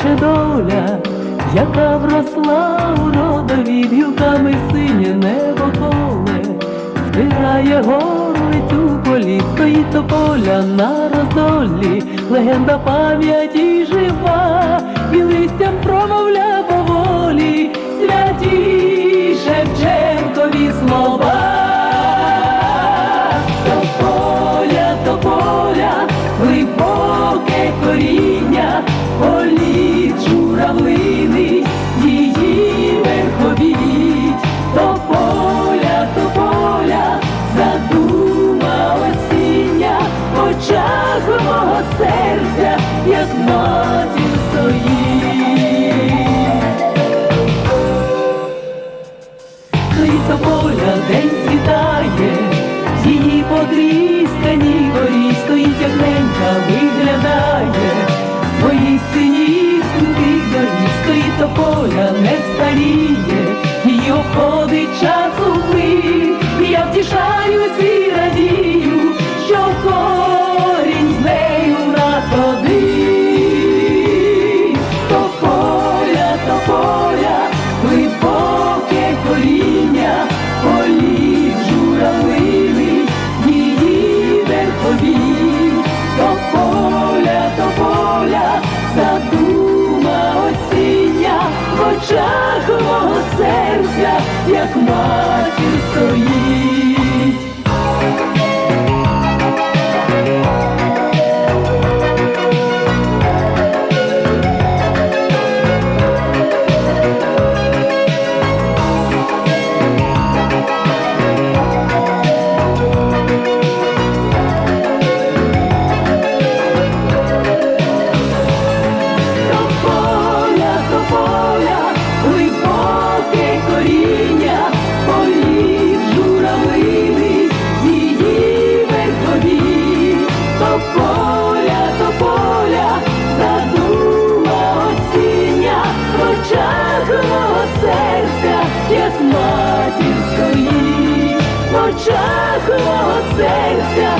плаче доля, яка вросла у родові гілками синє небо поле, збирає горлицю полі, стоїть тополя на роздолі, легенда пам'яті жива, і листям промовля поволі, святі Шевченкові слова. Тополя, тополя, глибоке серця, як матір стоїть. Стоїть тополя, день світає, її подрістаній горі стоїть як ненька, виглядає, своїх синів сумних доріг стоїть тополя, не старіє, її обходить час серця, як матір стоїть. Тополя, тополя, задума осіння, в серця, як матір стоїть, в очах мого серця,